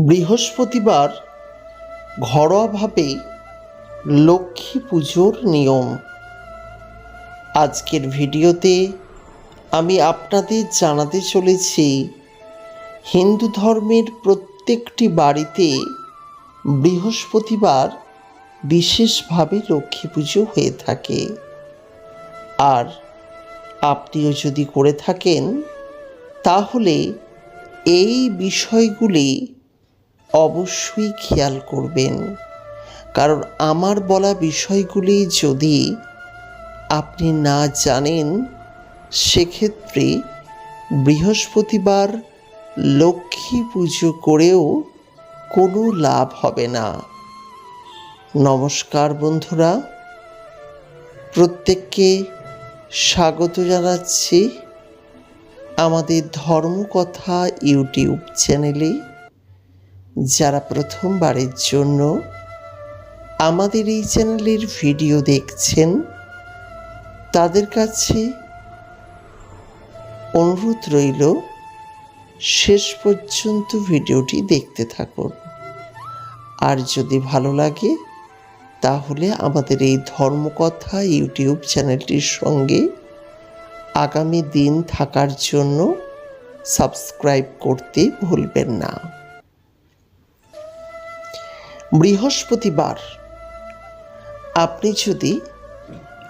বৃহস্পতিবার ঘরোয়াভাবে লক্ষ্মী পুজোর নিয়ম। আজকের ভিডিওতে আমি আপনাদের জানাতে চলেছি, হিন্দু ধর্মের প্রত্যেকটি বাড়িতে বৃহস্পতিবার বিশেষভাবে লক্ষ্মী পুজো হয়ে থাকে। আর আপনিও যদি করে থাকেন, তাহলে এই বিষয়গুলি অবশ্যই খেয়াল করবেন। কারণ আমার বলা বিষয়গুলি যদি আপনি না জানেন, সেক্ষেত্রে বৃহস্পতিবার লক্ষ্মী পুজো করেও কোনো লাভ হবে না। নমস্কার বন্ধুরা। প্রত্যেককে স্বাগত জানাচ্ছি আমাদের ধর্মকথা ইউটিউব চ্যানেলে। যারা প্রথমবারের জন্য আমাদের এই চ্যানেলের ভিডিও দেখছেন, তাদের কাছে অনুরোধ রইল, শেষ পর্যন্ত ভিডিওটি দেখতে থাকুন। আর যদি ভালো লাগে, তাহলে আমাদের এই ধর্মকথা ইউটিউব চ্যানেলটির সঙ্গে আগামী দিন থাকার জন্য সাবস্ক্রাইব করতে ভুলবেন না। বৃহস্পতিবার। আপনি যদি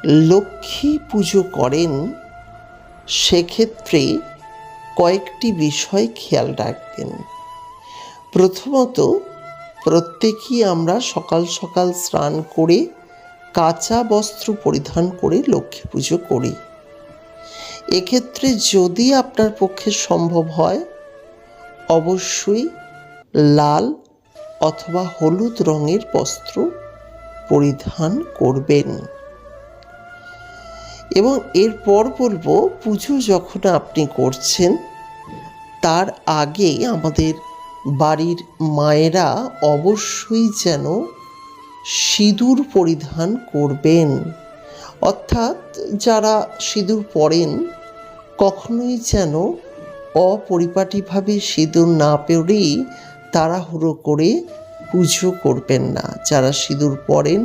লক্ষ্মী পুজো করেন, সেক্ষেত্রে কয়েকটি বিষয় খেয়াল রাখবেন। প্রথমত, প্রত্যেকেই আমরা সকাল সকাল স্নান করে কাঁচা বস্ত্র পরিধান করে লক্ষ্মী পুজো করি। এক্ষেত্রে যদি আপনার পক্ষে সম্ভব হয়, অবশ্যই লাল অথবা হলুদ রঙের বস্ত্র পরিধান করবেন। এবং এরপর বলব, পুজো যখন আপনি করছেন, তার আগে আমাদের বাড়ির মায়েরা অবশ্যই যেন সিঁদুর পরিধান করবেন। অর্থাৎ যারা সিঁদুর পরেন, কখনোই যেন অপরিপাটিভাবে সিঁদুর না পরেই তাড়াহুড়ো করে পুজো করবেন না। যারা সিঁদুর পরেন,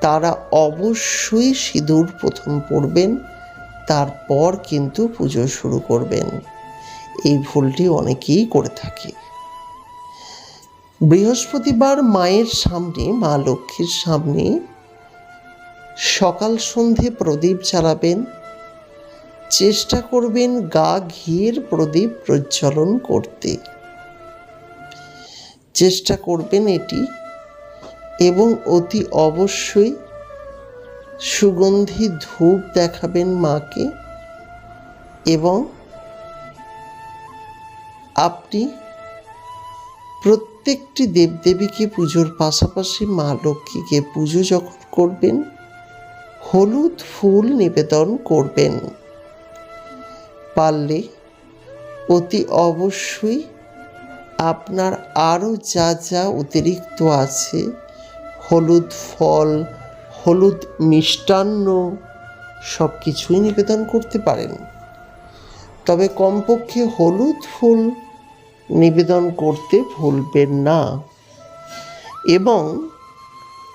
তারা অবশ্যই সিঁদুর প্রথম পরবেন, তারপর কিন্তু পুজো শুরু করবেন। এই ভুলটি অনেকেই করে থাকে। বৃহস্পতিবার মায়ের সামনে, মা লক্ষ্মীর সামনে সকাল সন্ধে প্রদীপ চালাবেন চেষ্টা করবেন গা ঘিয়ের প্রদীপ প্রজ্বলন করতে। চেষ্টা করবেন এটি এবং অতি অবশ্যই সুগন্ধি ধূপ দেখাবেন মাকে এবং আপনি প্রত্যেকটি দেবদেবীকে পুজোর পাশাপাশি মা লক্ষ্মীকে পুজো যখন করবেন, হলুদ ফুল নিবেদন করবেন। পারলে অতি অবশ্যই আপনার আরও যা যা অতিরিক্ত আছে, হলুদ ফল, হলুদ মিষ্টান্ন সব কিছুই নিবেদন করতে পারেন। তবে কমপক্ষে হলুদ ফুল নিবেদন করতে ভুলবেন না। এবং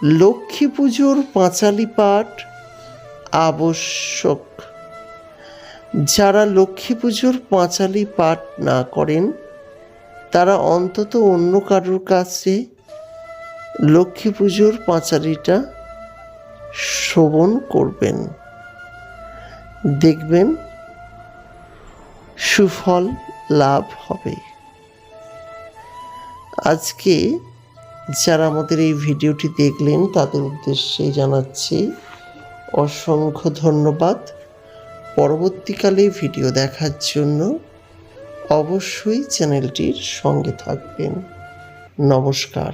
লক্ষ্মী পুজোর পাঁচালি পাঠ আবশ্যক। যারা লক্ষ্মী পুজোর পাঁচালি পাঠ না করেন তারা অন্তত অন্য কারোর কাছে লক্ষ্মী পুজোর পাঁচালিটা শ্রবণ করবেন। দেখবেন সুফল লাভ হবে। আজকে যারা আমাদের এই ভিডিওটি দেখলেন, তাদের উদ্দেশ্যে জানাচ্ছি অসংখ্য ধন্যবাদ। পরবর্তীকালে ভিডিও দেখার জন্য অবশ্যই চ্যানেলটির সঙ্গে থাকবেন। নমস্কার।